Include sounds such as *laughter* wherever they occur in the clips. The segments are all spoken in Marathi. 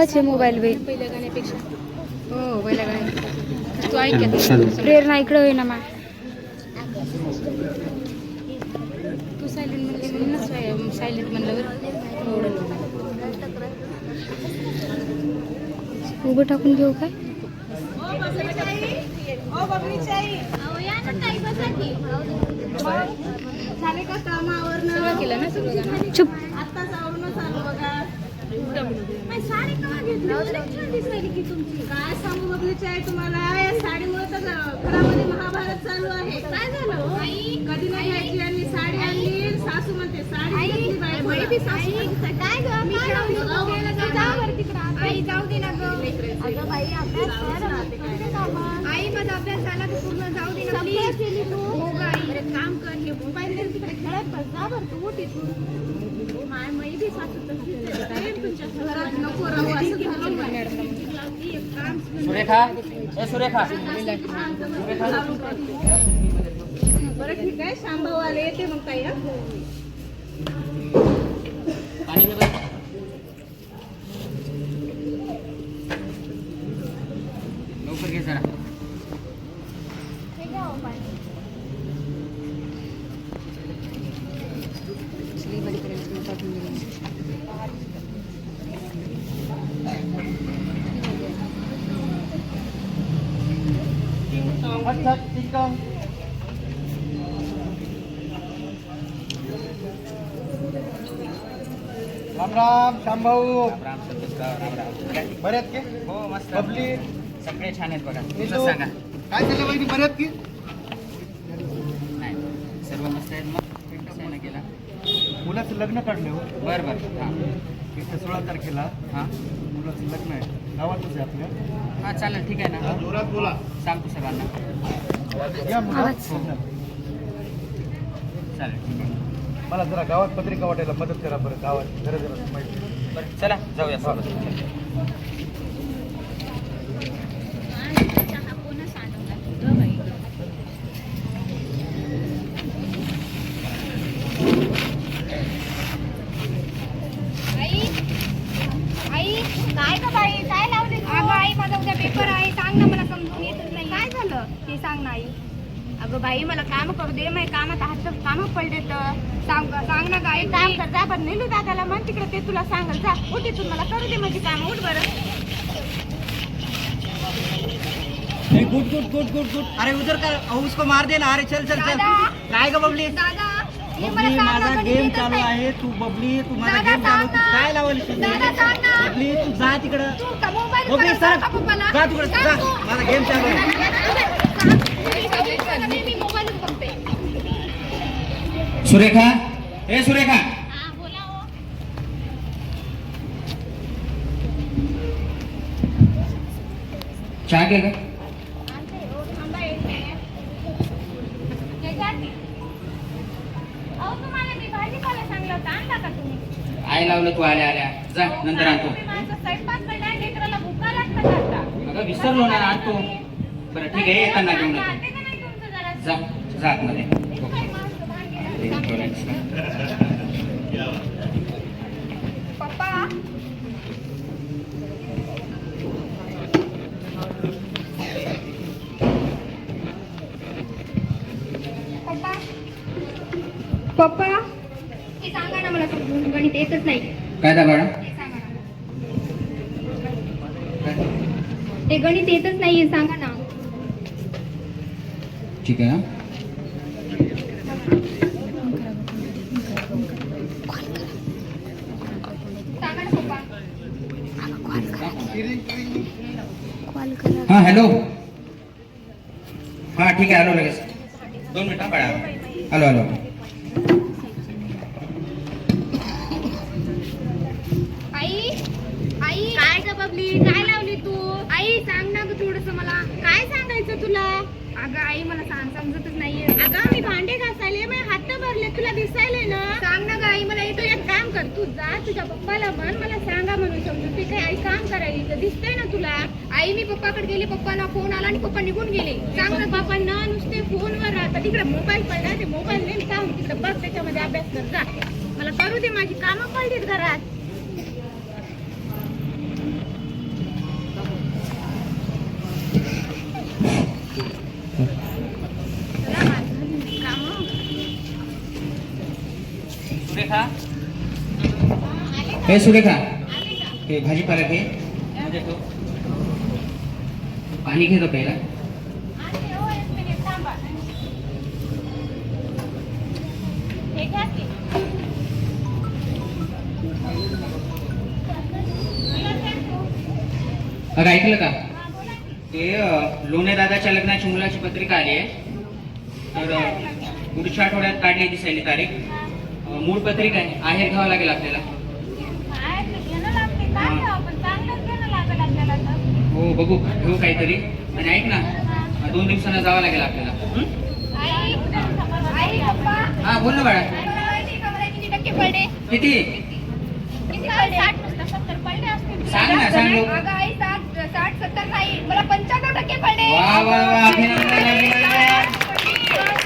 मानवाचे मोबाईल वे पहिल्या गाण्यापेक्षा हो पहिल्या गाण्यापेक्षा तू ऐक प्रेरणा इकडे होईना मा. तू सायलेंट म्हणली म्हणूनच सायलेंट म्हणलं बरं. एवढं उभं टाकून घेऊ काय? ना चुप. साडी का घेतली लई छान दिसायली की तुमची काय सांगू बबलीची आहे तुम्हाला या साडीमुळे तर घरामध्ये महाभारत चालू आहे काय झालं? कधी नाही घ्यायची आणि साडी आणली सासू म्हणते साडी घेतली बायकोला. सासू म्हणते, काय गं काय लावलं? जाऊ. आई दे ना? आई माझा अभ्यास झाला तर पूर्ण दे ना प्लीज काम कर हे मोबाईल तिकडे खेळत बस जा बरं तू इथून माय मै बी सासू सुरेखा ए सुरेखा. बरं ठीक आहे. शांभाऊ आले येते मग ताई? पाणी घे बरं. लवकर घे जरा अच्छा ठीक आहे राम राम श्यामभाऊ राम राम सततराव, राम राम? बरे आहेत की? हो मस्त. बबली. सगळे छान आहेत बघा. तुझं सांगा. काय चाललं वहिनी बरे आहेत की? नाही सर्व मस्त आहेत मग. कसं आहे ना केला? मुलाचं लग्न काढलं हो. बरं बरं. हां. इथं सोळा तारखेला हां? मुलाचं लग्न आहे. गावातच आहे आपल्या हां चालेल ठीक आहे ना. जोरात बोला. सांगतो सगळ्यांना या मुलं आवाज. चालेल ठीक आहे. मला जरा गावात पत्रिका वाटायला मदत करा बरं गावात जरा जरा माहिती. बरं चला जाऊया. सोबत आई आई काय ग बाई काय लावले अगं आई माझा उद्या पेपर आहे सांग ना मला समजून येतच नाही काय झालं ते सांग ना आई अगं बाई मला काम करू दे माझ्या कामात हात काम पडले तर सांग सांग ना गाई काम कर जा पण नेलू दादाला म्हण तिकडे ते तुला सांगल जा उठ इथून मला करू दे माझी काम उठ बरं. Good good good good good. अरे उधर कर उसको मार दे ना अरे चल चल चल. काय ग बबली? बबली माझा गेम चालू. आहे. तू बबली तू माझा गेम चालू. तू. काय लावली. बबली तू जा तिकडं. तू का मोबाईल बबली सर? जा तिकडं जा. माझा गेम चालू आहे. सुरेखा हे सुरेखा. चहा घे का आई लावलं तू आल्या आल्या. जा नंतर आणतो. अगं विसरलो ना आणतो. बरं ठीक आहे येताना घेऊन येतो. जा जात मध्ये पप्पा पप्पा? हे सांगा ना मला गणित येतच नाही. काय हे ना. हे गणित येतच नाहीये सांगा ना. ठीक आहे सांगा ना पप्पा. कॉल करा हां हॅलो हां ठीक आहे आलो लगेच. दोन मिनिटं बाळा आलो आलो आई आई काय ग बबली काय लावली तू आई सांग ना ग थोडस मला काय सांगायचं तुला? अगं आई मला सांग समजतच नाहीये. अगं मी भांडे घासायले माझे हात भरले तुला दिसायले ना? सांग ना ग आई मला तू एक काम कर तू जा तुझ्या पप्पाला म्हण मला सांगा म्हणून समजून ते काय आई काम करायली तर दिसतंय ना तुला? आई मी पप्पाकडे गेले पप्पाला फोन आला आणि पप्पा निघून गेले. सांग ना. बाबांना नुसते फोनवर राहतात. तिकडे मोबाईल पडला ते मोबाईल नाही काम तिकडे बघ त्याच्यामध्ये अभ्यास कर जा मला करू दे माझी कामं पडलीत घरात. हे सुरेखा. हे भाजीपाला घे. पाणी घेतो पहिला हो, एक मिनिट थांबा. घ्या की. अगं ऐकलं का. ते लोणे दादाच्या लग्नाची मुलाची पत्रिका आली आहे. तर पुढच्या आठवड्यात काढली दिसायली तारीख. मूळ पत्रिका आहे. आहेर घ्यावं लागेल आपल्याला. हो. बघू. घेऊ काहीतरी. आणि ऐक ना दोन दिवसांना जावं लागेल आपल्याला. हं? आई आई पप्पा. हा बोल ना बाळा. किती सांग ना सांग. साठ सत्तर नाही. मला पंच्याण्णव टक्के पडले. वा वा वा. अभिनंदन अभिनंदन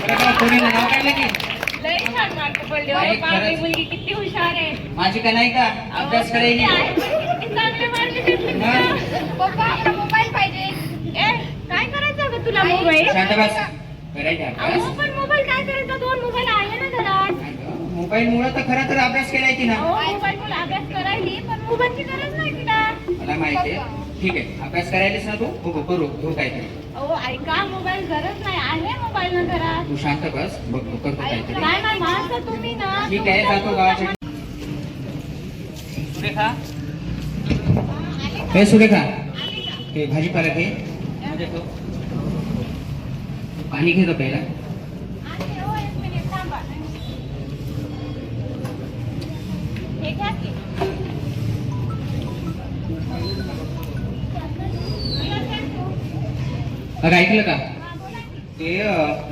बरं का, कोणीनं नाव काढलं की छान मार्क पडले नाही, हो. बापरे, खरंच. मुलगी किती हुशार आहे. माझी का नाही का? अभ्यास करायची किती चांगले मार्क घेतले मग? पप्पा मला मोबाईल पाहिजे. ए काय करायचं ग तुला मोबाईल? शांत बस. करायचा अभ्यास अहो पण मोबाईल काय करायचा? दोन मोबाईल आहे ना घरात मोबाईल मुळे तर खरं तर अभ्यास केलाय ना अहो मोबाईल मुलं अभ्यास करायली पण मोबाईलची गरज नाही तिला. मला माहिती आहे. ठीक आहे. अभ्यास करायलाच ना तू? हो हो, करू. घेऊ काहीतरी. अहो ऐका मोबाईल गरज नाही आहे मोबाईल ना घरात? तू शांत बस बघ तू करतो काहीतरी. काय नाही माणसं तुम्ही ना ठीक आहे जातो गावाच्या सुरेखा? हे सुरेखा हे भाजीपाला घे. पाणी घेतो पहिला. हे घ्या की. अगं ऐकलं का. ते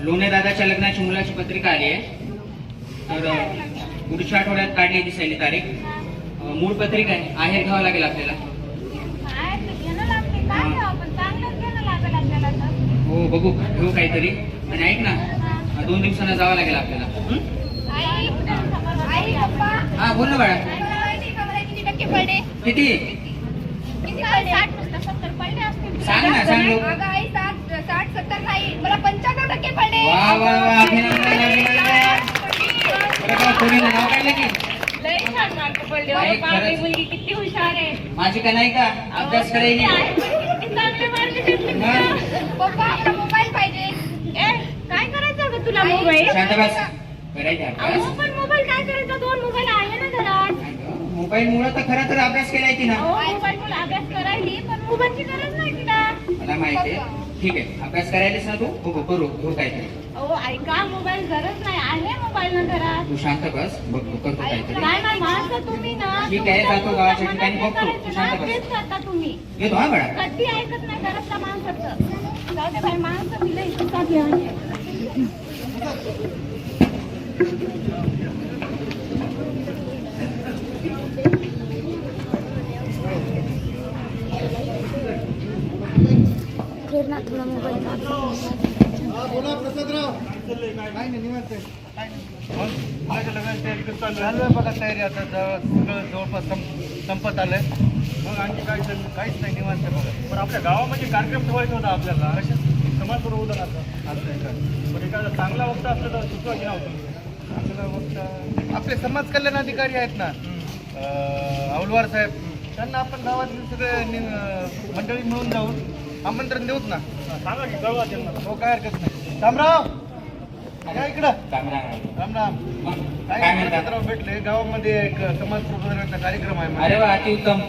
लोणे दादाच्या लग्नाची मुलाची पत्रिका आली आहे. तर पुढच्या आठवड्यात काढली दिसायली तारीख. अं, मूळ पत्रिका आहे. आहेर घ्यावं लागेल आपल्याला. ते हो बघू. घेऊ काहीतरी. आणि ऐक ना दोन दिवसांना जावं लागेल आपल्याला. हं? हा बोल ना बाळा. आहे किती? सांग ना सांग. साठ सत्तर नाही मला पंच्याण्णव टक्के पडले. वा वा वा अभिनंदन अभिनंदन बरं का, कोणीनं नाव काढलं की लय छान मार्क पडले. नाही. बापरे, खरंच. मुलगी किती हुशार आहे. माझी का नाही का? अभ्यास? पप्पा मला मोबाईल पाहिजे. ए काय करायचं ग तुला मोबाईल शांत बस. करायचा अहो अभ्यास. पण मोबाईल काय करायचा? दोन मोबाईल आहे ना घरात मोबाईल मुळे तर खरं तर अभ्यास केलाय की ना अहो मोबाईल अभ्यास करायली पण मोबाईलची गरज नाही तिला. मला माहिती आहे. ठीक आहे. अभ्यास करायलाच ना तू हो हो, करू. घेऊ काहीतरी. अहो ऐका मोबाईल गरज नाही. आहे मोबाईल ना घरात? तू शांत बस. करतो काहीतरी. काय नाही माणसं तुम्ही ना ठीक आहे, तुमच्या जातो गावाच्या मनात ठिकाणी. जे बघतो. करायचं तू शांत ना, बस. तेच करता तुम्ही. हा कधी ऐकत नाही घरातल्या माणसाचं जाऊ दे बाई माणसं तिला इच्छा घ्या ना थोडा मोबाईल आहे तयारी आता जवळ सगळं जवळपास संपत आलंय मग आणखी काय काहीच नाही निवांत आहे बघा पण आपल्या गावामध्ये कार्यक्रम ठेवायचा होता आपल्याला समाज बरोबर होता ना असं पण एखादा चांगला वक्त असला तर सुचवा घ्या होता चांगला मग आपले समाज कल्याण अधिकारी आहेत ना औलवार साहेब त्यांना आपण गावातील सगळे नि- मंडळी मिळून जाऊन आमंत्रण देऊत ना. सांगा की कळवा त्यांना. हो काय हरकत नाही. रामराव या इकडं. राम राम काय काय भेटले. गावामध्ये एक समाज प्रबोधनाचा कार्यक्रम आहे अरे वा अतिउत्तम.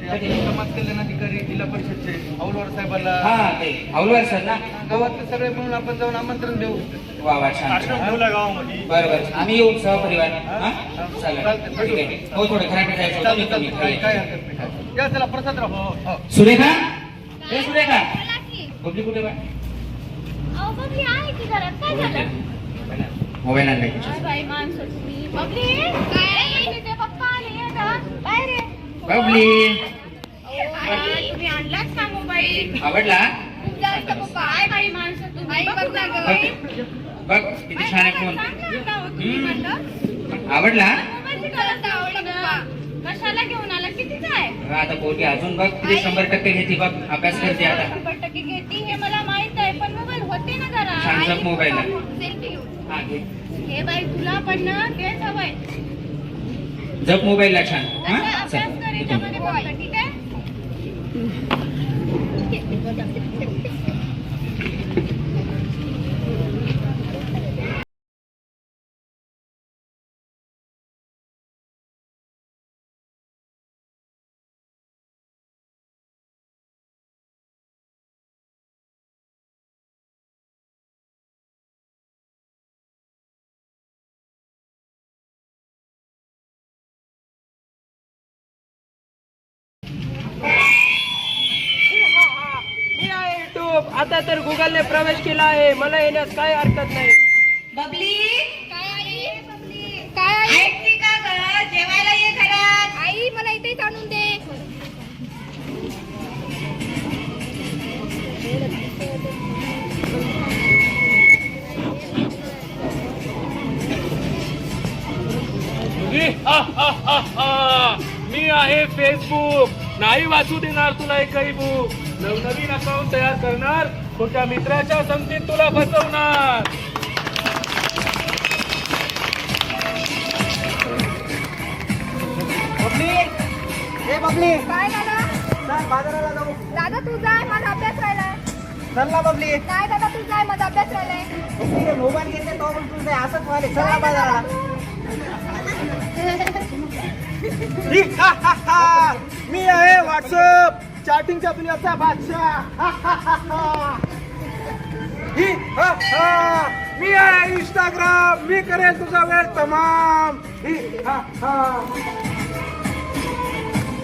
ते आपले समाज कल्याण अधिकारी जिल्हा परिषदचे औलवार साहेबाला हा ते हौलवार सर ना? गावातले सगळे मिळून आपण जाऊन आमंत्रण देऊ. वा वा छान. कार्यक्रम ठेवला गावामध्ये. बरं बरं आम्ही येऊ सहपरिवार. हा? चालेल. चालतंय. ठीक आहे. हो थोडं खराटे जायचं होतं, चालतं, मी चालतं. कमी. काय काय हरकत नाही. काय. या चला प्रसादराव हो हो. सुरेखा? हे सुरेखा बोला की. बबली कुठे बा अहो, बबली आहे की घरात? काय झालं? मोबाईल आणलाय बबली आवडला? बघ किती छान आहे फोन. आवडला मोबाईलची गरज आवडली ना कशाला घेऊन आला? कितीचा आहे हा, आता पोरगी अजून बघ किती शंभर टक्के घेते बघ अभ्यास करते आता. शंभर टक्के घेते हे मला माहीत आहे पण मोबाईल होते ना जरा. छान जप मोबाईल आहे. सेल्फी घेऊ हा घे. हे बाई तुला पण ना तेच हवंय जप मोबाईलला छान. हा? अभ्यास चल, कर येतो. याच्यामध्ये फक्त, ठीक आहे. आता तर गुगलने प्रवेश केला आहे. मला येण्यास काही हरकत नाही. बबली? काय आई? काय आई? ऐकते का ग जेवायला ये घरात. आई मला इथेच आणून दे. मी आहे फेसबुक नाही वाचू देणार तुला एकही बुक नवनवीन अकाउंट तयार करणार. खोट्या मित्राच्या संगतीत तुला फसवणार बबली. ए बबली. काय दादा? चल बाजाराला जाऊ. दादा तू जाय माझा अभ्यास राहिलाय. चल ना बबली. नाही दादा तू जाय माझा अभ्यास राहिलाय. बबली रे मोबाईल घेते तो पण तुझं असंच व्हायला चल ना बाजाराला. *laughs* मी आहे व्हॉट्सअप चॅटिंगच्या दुनियाचा बादशाह. हा, हा. मी आहे इंस्टाग्राम मी करेल तुझा वेळ तमाम. ही, हा, हा.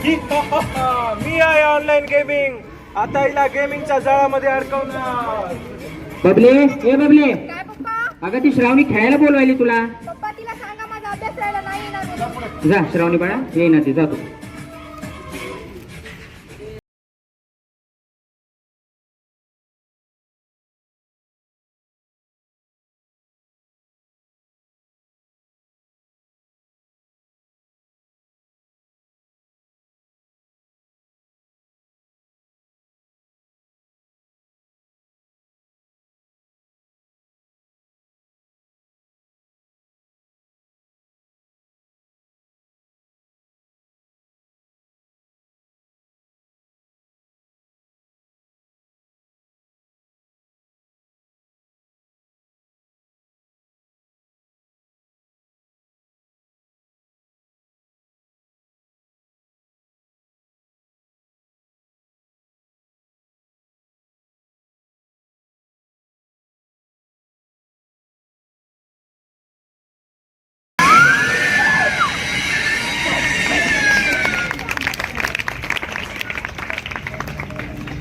ही, हा, हा, हा. मी आहे ऑनलाईन गेमिंग आता हिला गेमिंगच्या जाळामध्ये अडकवणार. बबले ए बबले. काय पप्पा? अगं ती श्रावणी खेळायला बोलवायली तुला. पप्पा तिला सांगा माझा अभ्यास राहिला नाही. जा श्रावणी बाळा ये ना ते जातो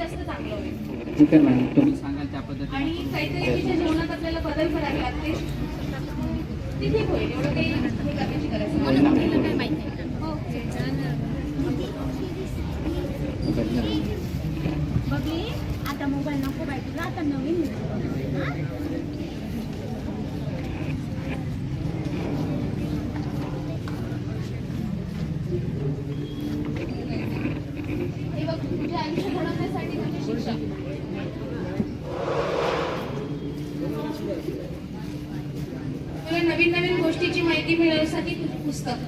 ठीक आहे मॅडम तुम्ही सांगाल त्या पद्धतीने आणि काहीतरी तिच्या जीवनात आपल्याला बदल करावे लागते ते ठीक होईल एवढं काही हे करण्याची गरज नाही. मला आपल्याला काय माहिती आहे हो बघली आता मोबाईल नको बाई तुला आता नवीन मिळतो हा? हे बघ तुझे आयुष्य घडवण्यासाठी तुझे शिक्षक तुला नवीन नवीन गोष्टीची माहिती मिळवण्यासाठी पुस्तक.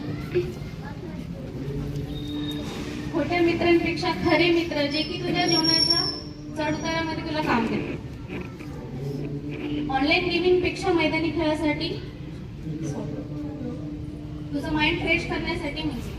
खोट्या मित्रांपेक्षा खरे मित्र जे की तुझ्या जीवनाच्या चढउतारामध्ये तुला काम देते ऑनलाईन गेमिंगपेक्षा मैदानी खेळासाठी तुझं माइंड फ्रेश करण्यासाठी म्हणजे.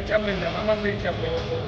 echar, le llamamos de chapo.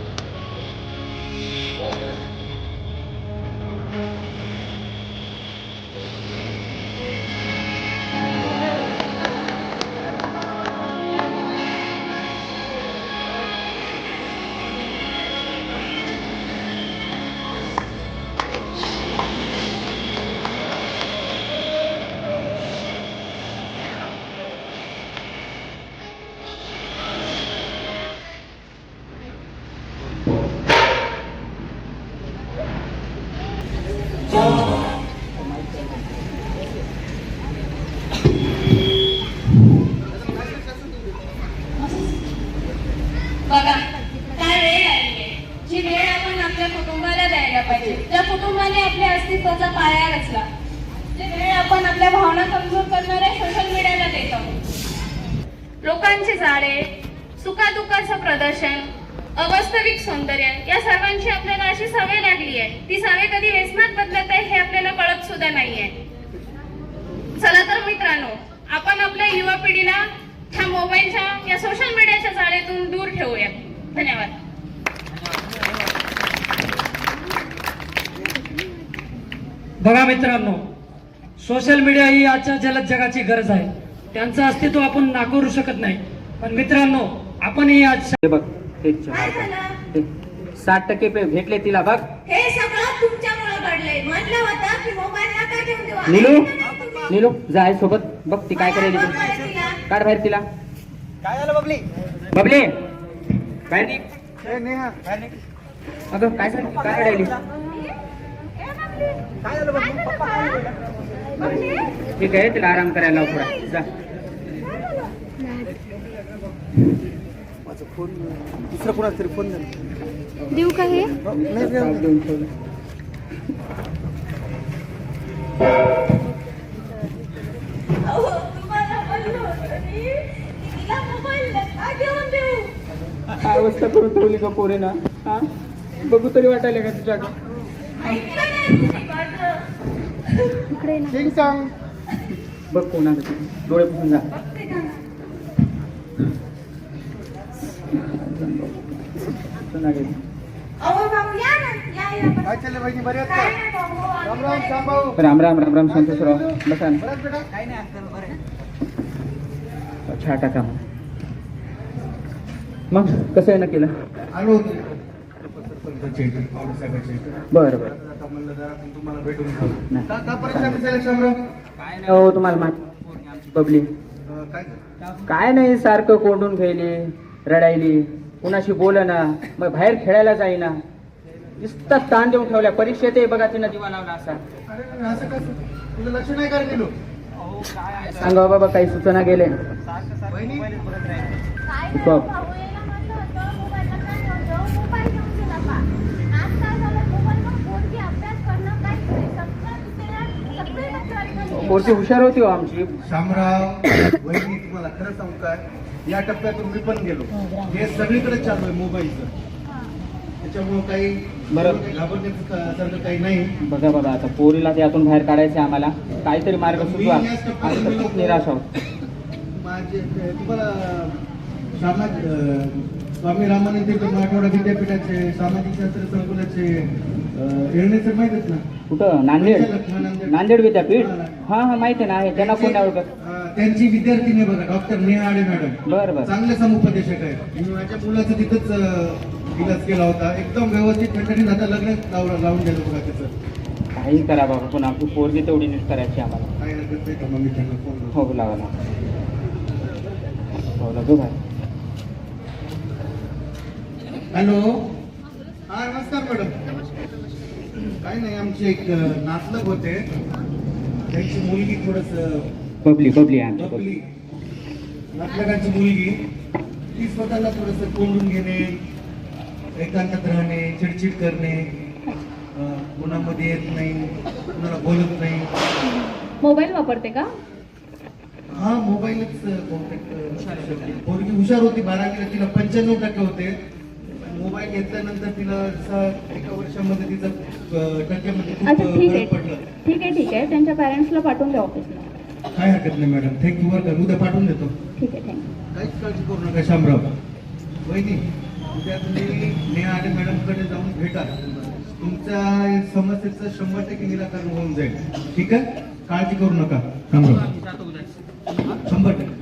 कधी व्यसनात बदलत आहे हे आपल्याला कळत सुद्धा नाहीये. चला तर मित्रांनो आपण आपल्या युवा पिढीला ह्या मोबाईलच्या या सोशल मीडियाच्या जाळेतून दूर ठेवूया. धन्यवाद. बघा मित्रांनो सोशल मीडिया ही आजच्या जलद जगाची गरज आहे. त्यांचं अस्तित्व आपण नाकारू शकत नाही. पण मित्रांनो आपणही आज हे बघ चहा. हे साठ टक्के पे भेटले तिला बघ. हे नीलू? नीलू जाय सोबत. बघ ती काय करेल. काढ बाहेर तिला. काय झालं बबली? बबले बाहेर. अगं काय झालं? काय बोलला? ठीक आहे तिला आराम करायला थोडा जा. माझा फोन दुसरा कोणाचा तरी फोन झाला. देऊ का हे? काय अवस्था करून ठेवली का पोरे ना हा बघू तरी वाटायला का नाही माझं चिंग चांग. बघ ते. डोळे पुसून जा कोणाकडे? काय बहिणी बरे आहेत का? राम राम श्याम भाऊ राम राम राम राम संतोषराव बसा. ना. बरं बेटा चहा टाका. मग कसं आहे ना केलं? आलो होतो. सरपंचाच्या इथे, पावसाळ्याच्या इथे. बरं बरं. आता म्हणलं जरा आपण तुम्हाला भेटून. का का शामराव? काय नाही. हो तुम्हाला माहिती. बबली. अं, काय? झालं? काय नाही सारखं कोंडून खेळली रडायली. कुणाशी बोल ना मग बाहेर खेळायला जाईना. नुसतं ताण देऊन ठेवल्या परीक्षेत बघा तिनं दिवा लावला असा. अरे अरे, असं कसं? तुझं लक्ष नाही सांगा बाबा काही सूचना गेले. पोरची हुशार होती हो आमची. शामराव वहिनी तुम्हाला खरं सांगू काय या टप्प्यातून मी पण गेलो. हे सगळीकडे चालू आहे मोबाईलचं. त्याच्यामुळं काही बरं. काही नाही. बघा बघा आता पोरीला त्यातून बाहेर काढायचे आम्हाला. काहीतरी मार्ग मी सुचवा. याच टप्प्यात आम्ही तर गेलो. खूप निराश आहोत. *laughs* माझे तुम्हाला सामाज अं, स्वामी रामानंद तीर्थ मराठवाडा विद्यापीठाचे सामाजिक शास्त्र संकुलाचे येण्याचं माहितच ना कुठं? नांदेड? नांदेड. विद्यापीठ? हा हा माहिती आहे ना आहे. त्यांना कोण नाही ओळखत अं, त्यांची विद्यार्थिनी बघा डॉक्टर नेहा आडे मॅडम. बरं बरं. चांगले समुपदेशक आहेत. मी माझ्या मुलाचं तिथंच अं, इलाज केला होता. एकदम व्यवस्थित ठणठणीत आता लग्न लावून लावून दिलं बघा त्याचं काही करा बाबा पण आपली पोरगी तेवढी नीट करायची आम्हाला. काय हरकत नाही का मग मी त्यांना फोन. हो लावा ना हो लागो बाहेर हॅलो? हा नमस्कार मॅडम. काय नाही आमचे एक नातलग होते. त्यांची मुलगी थोडस बबली बबली आपली नातलगांची मुलगी. ती स्वतःला थोडस कोंडून घेणे एकांतात राहणे चिडचिड करणे कोणामध्ये येत नाही कोणाला बोलत नाही. मोबाईल वापरते का? हा मोबाईलच बहुतेक पोरगी हुशार होती बारावीला तिला पंच्याण्णव टक्के होते. मोबाईल घेतल्यानंतर तिला एका वर्षामध्ये तिचं टक्क्यामध्ये खूप ठीक फरक आहे पडलं. ठीक आहे ठीक आहे. त्यांच्या पॅरेंट्सला पाठवून द्या ऑफिसला काय हरकत नाही मॅडम थँक्यू बरं का. उद्या पाठवून देतो. ठीक आहे थँक्यू काहीच काळजी करू नका शामराव. वहिनी. उद्या तुम्ही नेहा आणि मॅडमकडे जाऊन भेटा तुमच्या समस्येचं शंभर टक्के निराकरण होऊन जाईल. ठीक आहे? काळजी करू नका. शामराव शंभर टक्के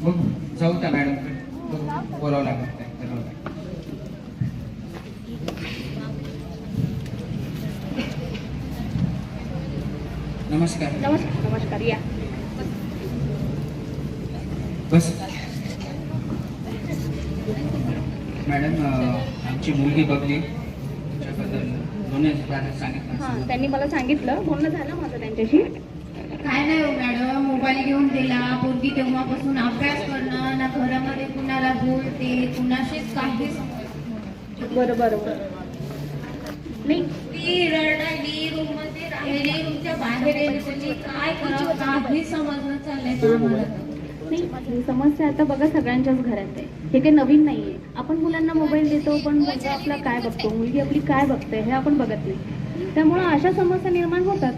बघ जाऊ त्या मॅडमकडे बोलावं लागेल काय करावं लागेल. नमस्कार नमस्कार नमस्कार या बस मॅडम अं, आमची मुलगी बघली त्याच्याबद्दल दोन्ही दादा सांगितलं हां त्यांनी मला सांगितलं बोलणं झालं माझं त्यांच्याशी काय नाही हो मॅडम मोबाईल घेऊन दिला पोरगी तेव्हापासून अभ्यास करणं ना घरामध्ये कुणाला बोलते कुणाशीच काही बरं बरं बरं नाही. ती रडायली रूममध्ये राहिली रूमच्या बाहेर येते म्हणजे काय करावं काही समजणं चाललंय का आम्हाला. तर. नाही ही समस्या आता बघा सगळ्यांच्याच घरात आहे. हे काही नवीन नाहीये. आपण मुलांना मोबाईल देतो पण मुलगा आपला काय बघतो? मुलगी आपली काय बघते? हे आपण बघत नाही. त्यामुळं अशा समस्या निर्माण होतात.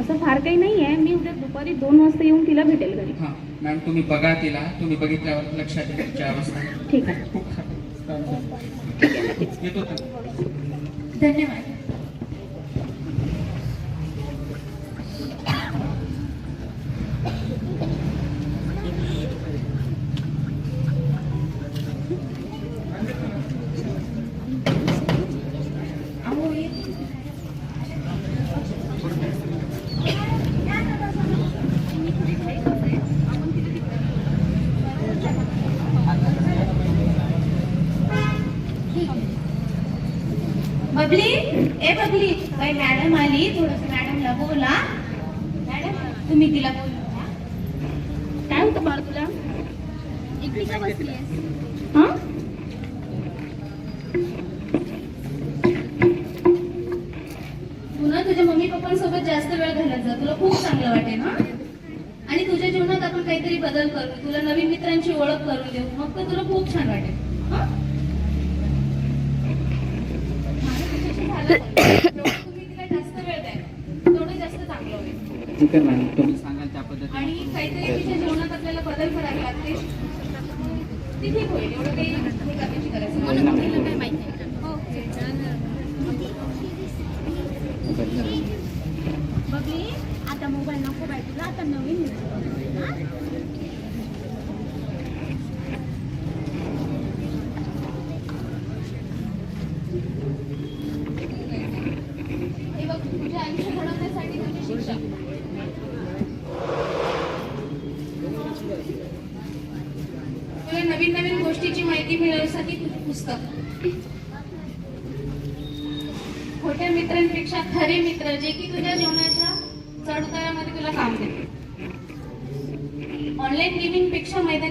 असं फार काही नाही आहे मी उद्या दुपारी दोन वाजता येऊन तिला भेटेल घरी. हां. मॅम तुम्ही बघा तिला. तुम्ही बघितल्यावर लक्षात येईल तिच्या अवस्था. ठीक आहे. धन्यवाद. बबली ए बबली बाई मॅडम आली थोडस मॅडमला बोला. मॅडम तुम्ही तिला बोला काय होतं बाळ तुला? एकटी का बसली हां? ना तुझ्या मम्मी पप्पांसोबत जास्त वेळ घालत जा. तुला खूप चांगलं वाटेल हा? आणि तुझ्या जीवनात आपण काहीतरी बदल करू. तुला नवीन मित्रांची ओळख करून देऊ. मग तर तुला खूप छान वाटेल हा? माझं तुझ्याशी झालं बोलणं. जेवढं तुम्ही तिला जास्त वेळ द्याल तेवढं जास्त चांगलं होईल ठीक आहे मॅडम तुम्ही सांगाल त्या पद्धतीने आणि काहीतरी तिच्या जीवनात आपल्याला बदल करावे लागते ते ठीक होईल एवढं काही हे करण्याची. बघली आता मोबाईल नको बाई तुला आता नवीन हा? हे बघ तुझ्या आयुष्य घडवण्यासाठी तुझी शिक्षा तुला नवीन नवीन गोष्टीची माहिती मिळवण्यासाठी तुझे पुस्तक खोट्या मित्रांपेक्षा खरे